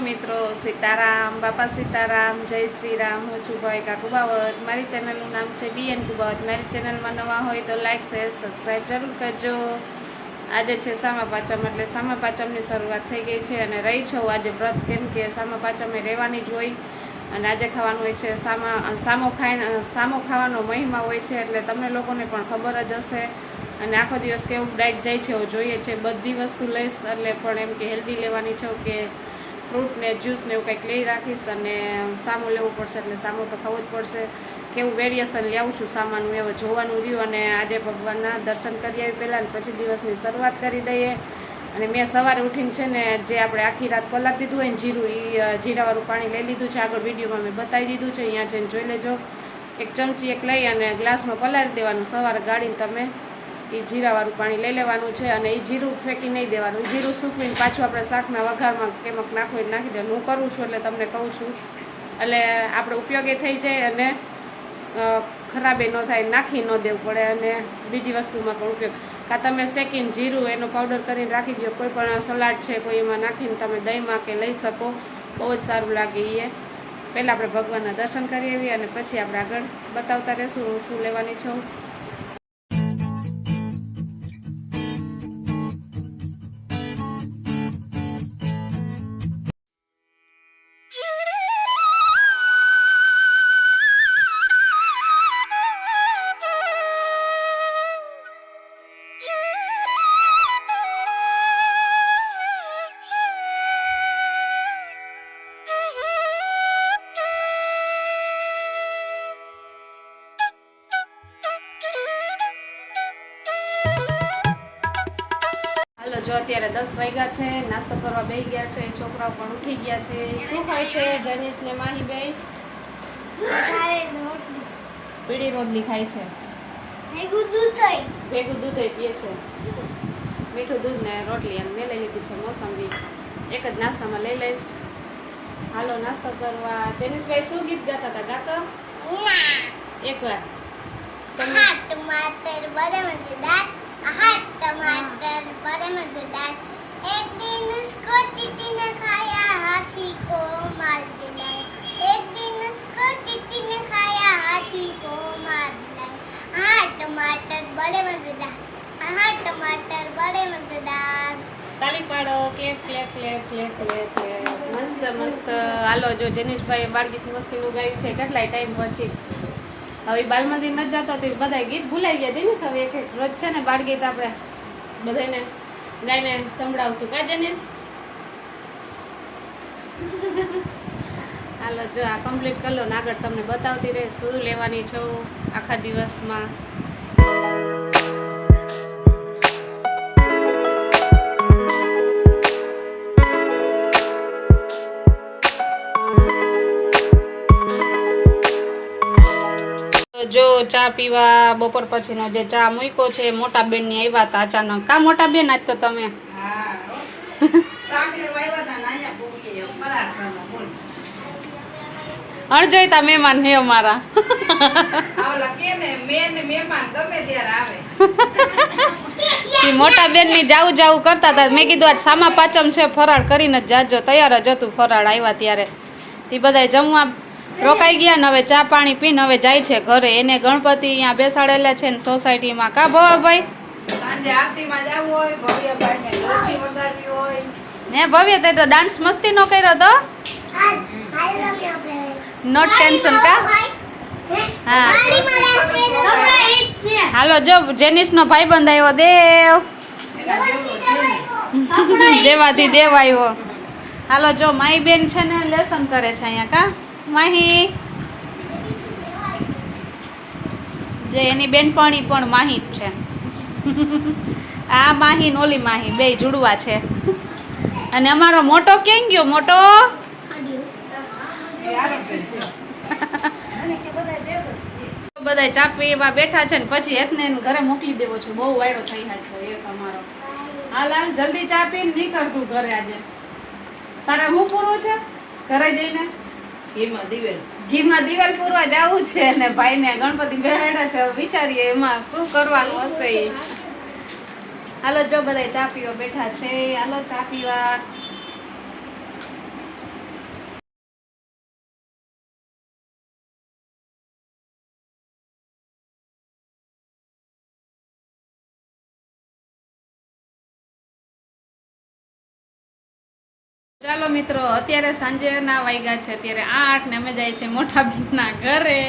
મિત્રો, સીતારામ, બાપા સીતારામ, જય શ્રી રામ હું છું ભાઈ કાકુબાવત મારી ચેનલનું નામ છે બીએન કુબાવત. મારી ચેનલમાં નવા હોય તો લાઈક, શેર સબસ્ક્રાઈબ જરૂર કરજો. આજે છે સામા પાચમ, એટલે સામા પાચમની શરૂઆત થઈ ગઈ છે અને રહી છું આજે વ્રત, કેમ કે સામા પાચમે રહેવાની જ હોય. અને આજે ખાવાનું હોય છે સામા સામો ખાઈ સામો ખાવાનો મહિમા હોય છે, એટલે તમને લોકોને પણ ખબર જ હશે. અને આખો દિવસ કેવું ડાયટ જાય છે, એવું જોઈએ છે. બધી વસ્તુ લઈશ, એટલે પણ એમ કે હેલ્ધી લેવાની છે, કે ફ્રૂટ ને જ્યુસ ને એવું કંઈક લઈ રાખીશ અને સામો લેવું પડશે એટલે સામો તો ખાવું જ પડશે. કેવું વેરિએશન લેવું છું સામાન હું એવું જોવાનું રહ્યું અને આજે ભગવાનના દર્શન કરી આવી પહેલાં પછી દિવસની શરૂઆત કરી દઈએ. અને મેં સવારે ઉઠીને છે ને જે આપણે આખી રાત પલાક દીધું હોય ને જીરું એ જીરાવાળું પાણી લઈ લીધું છે. આગળ વિડીયોમાં મેં બતાવી દીધું છે. અહીંયા જઈને જોઈ લેજો. એક ચમચી એક લઈ અને ગ્લાસમાં પલાળી દેવાનું. સવારે ગાળીને તમે એ જીરાવાળું પાણી લઈ લેવાનું છે અને એ જીરું ફેંકી નહીં દેવાનું. જીરું સૂકવીને પાછું આપણે શાકના વઘારમાં કેમક નાખવું નાખી દેવાનું. હું કરું છું એટલે તમને કહું છું. એટલે આપણે ઉપયોગી થઈ જાય અને ખરાબે ન થાય, નાખી ન દેવું પડે અને બીજી વસ્તુમાં પણ ઉપયોગ. કાં તમે શેકીને જીરું એનો પાવડર કરીને રાખી દો. કોઈ પણ સલાડ છે કોઈ એમાં નાખીને તમે દહીંમાં કે લઈ શકો. બહુ જ સારું લાગે એ. પહેલાં આપણે ભગવાનના દર્શન કરી આવીએ અને પછી આપણે આગળ બતાવતા રહેશું હું શું લેવાની છું. જો અત્યારે દસ વાગ્યા છે નાસ્તો કરવા બેસી ગયા છે છોકરાઓ પણ ઉઠી ગયા છે. શું હોય છે જનીશ ને માહીબેન? પીળી રોટલી ખાય છે. ભેગું દૂધ ભેગું પીએ છે. મીઠું દૂધ ને રોટલી એમ મેં લઈ લીધી છે મોસંબી. એક જ નાસ્તામાં લઈ લઈશ. હાલો નાસ્તો કરવા. જેનિસભાઈ શું ગીત ગાતા હતા? ગાતા? એકવાર ટમાટર બરાબર દાંત मजेदार हाँ टमाटर बड़े मजेदार एक दिन उसको चींटी ने खाया हाथी को मार दिलाया एक दिन उसको चींटी ने खाया हाथी को मार दिलाया हाँ टमाटर बड़े मजेदार हाँ टमाटर बड़े मजेदार તાલી પાડો clap clap clap clap clap clap મસ્ત મસ્ત હાલો જો જેનિશભાઈ બાળગીત મસ્તીનું ગાયું છે કેટલાય ટાઈમ પછી હવે બાલ મંદિર ન જતો તે બધા ગીત ભૂલાઈ ગયા જેનિશ હવે એક એક. રોજ છે ને બાળગીત આપણે બધાને ગાઈને સંભળાવશું. કા જેનિશ? હાલો, જો આ કમ્પ્લીટ કરી લો ને આગળ તમને બતાવતી રહે શું લેવાની છું આખા દિવસમાં? ચા પીવા બપોર પછીનો જે ચા મૂક્યો છે મોટા બેનની આવ્યા હતા અચાનક. કા મોટા બેન આજ તો તમે? અણજોઈતા મહેમાન હે અમારા. મોટા બેનની જાવું જાવું કરતા હતા મેં કીધું આજ સામા પાચમ છે ફરાળ કરીને જ જાજો. તૈયાર જ હતું ફરાળ આવ્યા ત્યારે. તે બધા જમવા રોકાઈ ગયા ને હવે ચા પાણી પીને હવે જાય છે ઘરે. એને ગણપતિ અહીંયા બેસાડેલા છે ને સોસાયટીમાં. કા ભવાભાઈ ને ભવ્ય તે તો ડાન્સ મસ્તી કર્યો તો? નોટ ટેન્શન કા? હા. હાલો જો જેનિસ નો આવ્યો દેવ. દેવાથી દેવાયો હાલો જો માઈ બેન છે ને લેસન કરે છે અહીંયા કા? માહી. જે એની બેનપણી પણ માહી છે. આ માહી નોલી માહી બે જુડવા છે. અને અમારો મોટો કેમ ગયો, મોટો? બધા ચા પીવા બેઠા છે ને પછી એકને એને ઘરે મોકલી દેવો છે. બહુ વાયડો થઈ જાય એક અમારો. હાલ હાલ જલ્દી ચા પીને નીકળતું ઘરે આજે. તારે હું પૂરું છે? ઘરે જઈને ઘીમાં દિવેલ. પૂરવા જવું છે ને ભાઈને ગણપતિ બેહાડ્યા છે. વિચારીએ એમાં શું કરવાનું હશે હાલો, જો બધા ચા પીવા બેઠા છે. હાલો, ચા પીવા. ચાલો મિત્રો, અત્યારે સાંજેના વાગ્યા છે, અત્યારે આઠ ને અમે જાય છે મોટા બેનના ઘરે.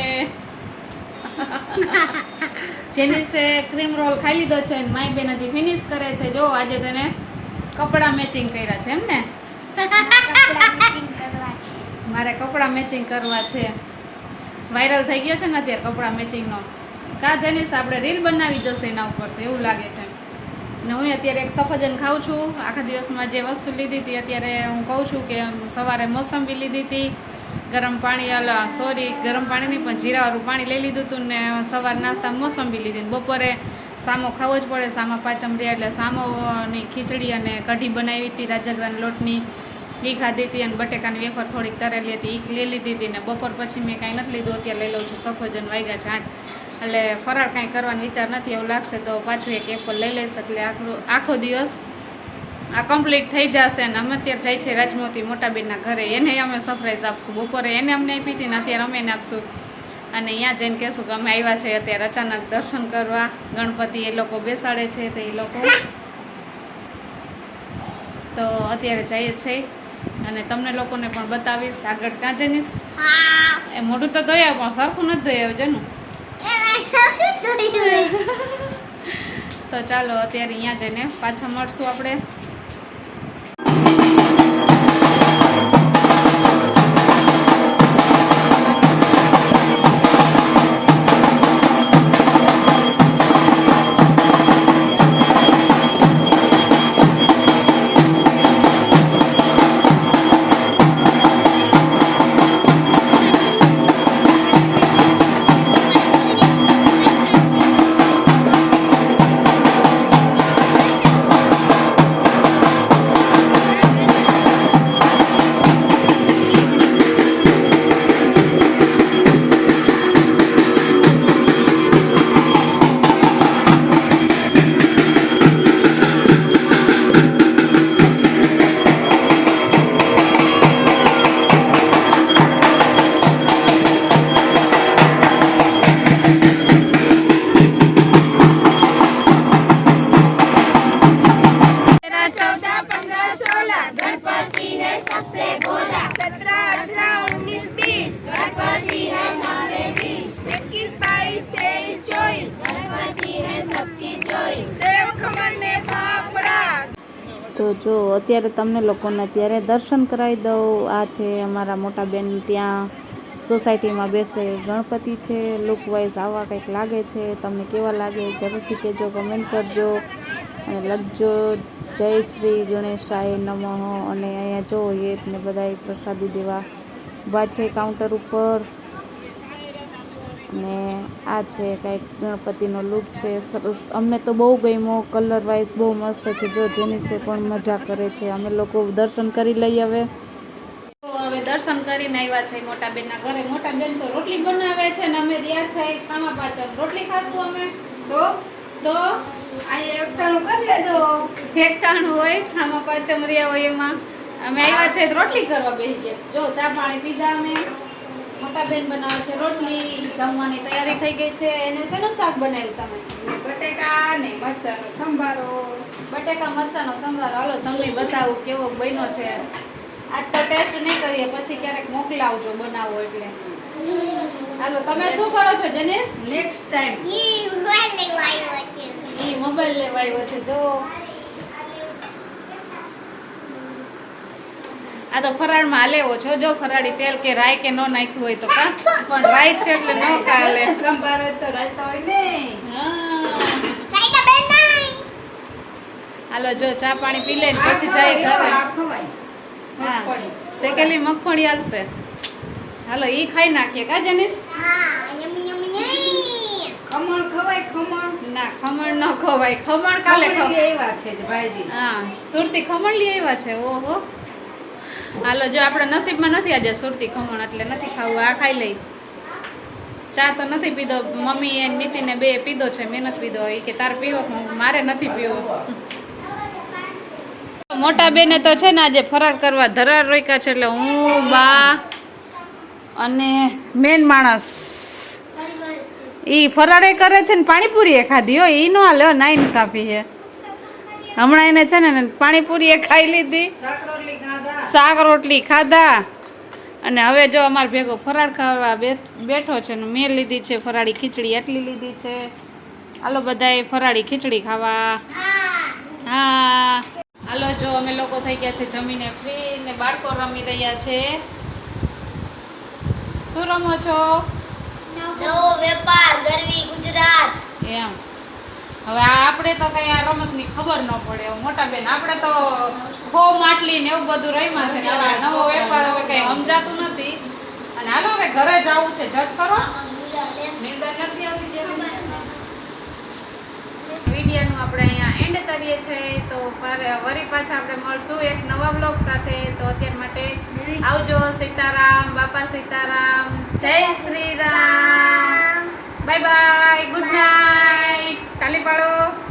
જેની છે ક્રીમ રોલ ખાઈ લીધો છે અને માય બેન હજી ફિનિશ કરે છે. જો, આજે તેને કપડાં મેચિંગ કર્યા છે, એમ ને? મારે કપડાં મેચિંગ કરવા છે. વાયરલ થઈ ગયો છે ને અત્યારે કપડાં મેચિંગનો કા જેનીસ આપણે રીલ બનાવી જશે એના ઉપર તો એવું લાગે છે. ને હું અત્યારે એક સફરજન ખાઉં છું. આખા દિવસમાં જે વસ્તુ લીધી હતી અત્યારે હું કહું છું કે સવારે મોસંબી લીધી હતી. ગરમ પાણી, અલ, સોરી, ગરમ પાણી નહીં, પણ જીરાવાળું પાણી લઈ લીધું હતું ને સવાર નાસ્તા મોસંબી લીધી. બપોરે સામો ખાવો જ પડે, સામા પાચમરિયા એટલે સામોની ખીચડી અને કઢી બનાવી હતી રાજગરાના લોટની. એ ખાધી હતી અને બટેકાની વેફર થોડીક તરેલી હતી એ લઈ લીધી હતી ને બપોર પછી મેં કાંઈ નથી લીધું. અત્યારે લઈ લઉં છું સફરજન વાગ્યા છે આઠ એટલે ફરાળ કાંઈ કરવાનો વિચાર નથી એવું લાગશે તો પાછું એક એપલ લઈ લઈશ એટલે આખો આખો દિવસ આ કમ્પ્લીટ થઈ જશે અને અમે અત્યારે જાય છે રાજમોતી મોટાબેનના ઘરે. એને અમે સરપ્રાઈઝ આપશું બપોરે. એને અમને આપી હતી ને અત્યારે અમે એને આપશું. અને અહીંયા જઈને કહેશું કે અમે આવ્યા છે અત્યારે અચાનક દર્શન કરવા. ગણપતિ એ લોકો બેસાડે છે તો એ લોકો. તો અત્યારે જઈએ છે અને તમને લોકોને પણ બતાવીશ. આગળ કાં જઈશ? એ મોઢું તો ધોયા પણ સરખું નથી ધોયા જેનું? તો ચાલો અત્યારે અહીંયા જઈને પાછા મળશું આપણે. તો જો, અત્યારે તમને લોકોને અત્યારે દર્શન કરાવી દઉં. આ છે અમારા મોટા બેન ત્યાં સોસાયટીમાં બેસે. ગણપતિ છે લુક વાઇઝ આવા કંઈક લાગે છે. તમને કેવા લાગે? જરૂરથી કહેજો કમેન્ટ કરજો. અને લખજો, જય શ્રી ગણેશાય નમઃ. અને અહીંયા જો એક ને બધાય પ્રસાદી દેવા. ઊભા છે કાઉન્ટર ઉપર. અને આ છે કંઈક ગણપતિનો લુક છે. સરસ. અમને તો બહુ ગમ્યો. કલર વાઇઝ બહુ મસ્ત છે. જો જેનીસે પણ મજા કરે છે. અમે લોકો દર્શન કરી લઈએ હવે. હવે દર્શન કરીને આવ્યા છે મોટા બેનના ઘરે. મોટા બેન તો રોટલી બનાવે છે ને અમે રહ્યા છે સામા પાછળ. રોટલી ખાશું અમે. તો તો અહીંયા એકટાણું કરી લેજો. એકટાણું હોય, સામા પાછળ રહ્યા હોય એમાં. અમે આવ્યા છે રોટલી કરવા બેસી ગયા છે જો, ચા પાણી પીધા અમે. મોટા બેન બનાવે છે રોટલી જમવાની તૈયારી થઈ ગઈ છે. એને શેનું શાક બનાવ્યું તમે? બટેકા ને મરચાનો સંભારો. બટેકા મરચાનો સંભારો. હાલો તમને બતાવું કેવો બન્યો છે. આજ તો ટેસ્ટ નહીં કરીએ પછી ક્યારેક મોકલાવજો બનાવો એટલે. હાલો તમે શું કરો છો જનીશ? નેક્સ્ટ ટાઈમ ઈ મોબાઈલ લેવા છે. ઈ મોબાઈલ લેવા આવ્યો છે જો. આ તો ફરાળમાં લેવો છો. જો ફરાળી તેલ કે રાય કે ન નાખ્યું હોય તો કા? પણ રાય છે એટલે ન કાલે સંભારો તો રાયતા હોય ને. કાઈના બેન નહીં હાલો જો ચા પાણી પી લે પછી જાય ઘરે. ખવાય. હા. મગફળી. શેકેલી મગફળી આવશે હાલો ઈ ખાઈ નાખીએ કા જનીશ હા યમ યમ યમ. ખમણ ખવાય ખમણ? ના ખમણ ન ખવાય. ખમણ કાલે ખમણ ખવાય. એવા છે જ ભાઈજી. હા સુરતી ખમણ લઈ આવ્યા છે ઓહો. હાલો, જો આપણે નસીબમાં નથી આજે સુરતી ખમણ, એટલે નથી ખાવું, આ ખાઈ લઈ. ચા તો નથી પીધો, મમ્મી એ નીતિને બે પીધો છે મેં પીધો એ કે તારે પીવો મારે નથી પીવો. મોટા બેને તો છે ને આજે ફરાર કરવા ધરાર રોક્યા છે, એટલે હું, બા અને મેન માણસ. ઈ ફરાળે કરે છે ને પાણીપુરી એ ખાધી હો ઈ નો હાલે નાઈન સાફી હે હમણાં એને છે ને પાણીપુરી એ ખાઈ લીધી. શાક રોટલી ખાધા. અને હવે જો અમાર ભેગો ફરાળ ખાવા બેઠો છે ને મેં લીધી છે ફરાળી ખીચડી એટલી લીધી છે. હાલો બધાએ ફરાળી ખીચડી ખાવા. હા. હાલો જો અમે લોકો થઈ ગયા છે જમીને ફ્રી ને બાળકો રમી રહ્યા છે. શું રમો છો? વેપાર ગરવી ગુજરાત. એમ. હવે આપણે તો કઈ આ રમતની ખબર ન પડે મોટા બેન આપણે તો ખો માટલી ને એવું બધું રમ્યા છે ને નવો વેપાર હવે કઈ સમજાતું નથી. અને હાલો હવે ઘરે જવું છે. ઝટ કરો. નિંદર નથી આવી? વિડીયોનું આપણે અહીંયા એન્ડ કરીએ છીએ તો વરી પાછા આપણે મળશું એક નવા બ્લોગ સાથે. તો અત્યાર માટે આવજો. સીતારામ બાપા સીતારામ. જય Shri Ram. Bye bye good night. તાલી પાડો.